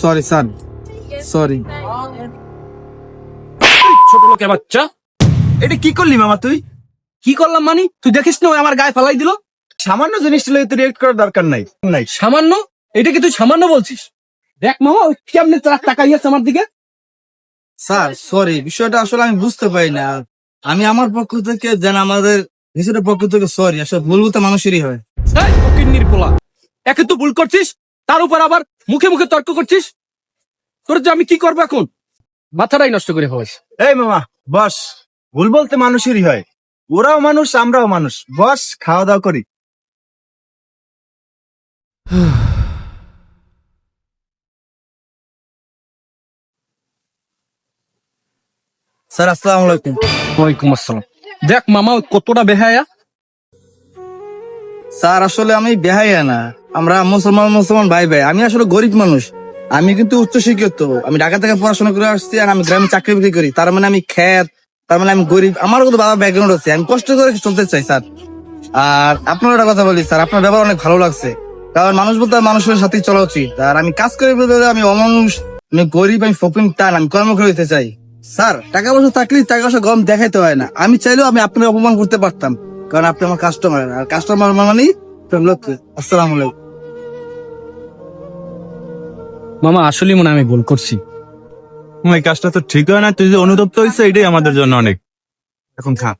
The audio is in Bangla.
সরি স্যার সরি ছোট লোকের বাচ্চা। এটা কি করলি মামা তুই? কি করলাম মানি? তুই দেখিস না ওই আমার গায়ে ফেলাই দিল? সামান্য জিনিসটা লইতে রিয়েক্ট করার দরকার নাই। নাই সামান্য? এটা কি তুই সামান্য বলছিস? দেখ মামা ওই কেমনে তার তাকাইয়াছে আমার দিকে? স্যার সরি বিষয়টা আসলে আমি বুঝতে পারি না আমি আমার পক্ষ থেকে যেন আমাদের নিজেদের পক্ষ থেকে সরি আসলে ভুল বলতে মানুষেরই হয় এই ফকিন্নির পোলা একে তো ভুল করছিস তার উপর আবার মুখে মুখে তর্ক করছিস তোর যে আমি কি করব এখন মাথাটাই নষ্ট করে ফেলাইস এই মামা বস ভুল বলতে মানুষেরই হয় ওরাও মানুষ আমরাও মানুষ বস খাওয়া দাওয়া করি স্যার আসসালামু আলাইকুম। ওয়ালাইকুম আসসালাম। দেখ মামা কতটা বেহায়া। স্যার আসলে আমি বেহাইয়া না। আমরা মুসলমান মুসলমান ভাই ভাই। আমি আসলে গরিব মানুষ। আমি কিন্তু উচ্চ শিক্ষিত। আমি ঢাকা থেকে পড়াশোনা করে আসছি আর আমি গ্রামে চাকরি বাকরি করি। তার মানে আমি খ্যাত তার মানে আমি গরিব। আমারও কিন্তু বাবা ব্যাকগ্রাউন্ড আছে। আমি কষ্ট করে চলতে চাই স্যার। আর আপনার একটা কথা বলি স্যার আপনার ব্যাপার অনেক ভালো লাগছে। কারণ মানুষ বলতে মানুষের সাথেই চলা উচিত। আর আমি কাজ করে বলতে আমি অমানুষ আমি গরিব আমি ফকিং টান আমি কর্ম করে দিতে চাই। স্যার টাকা পয়সা থাকলে টাকা পয়সা গম দেখাইতে হয় না। আমি চাইলেও আমি আপনার অপমান করতে পারতাম। কারণ আপনি আমার কাস্টমার আর কাস্টমার মানে আসসালাম আলাইকুম। মামা আসলে মনে আমি ভুল করছি। এই কাজটা তো ঠিক হয় না তুই যে অনুতপ্ত হয়েছে এটাই আমাদের জন্য অনেক। এখন খা।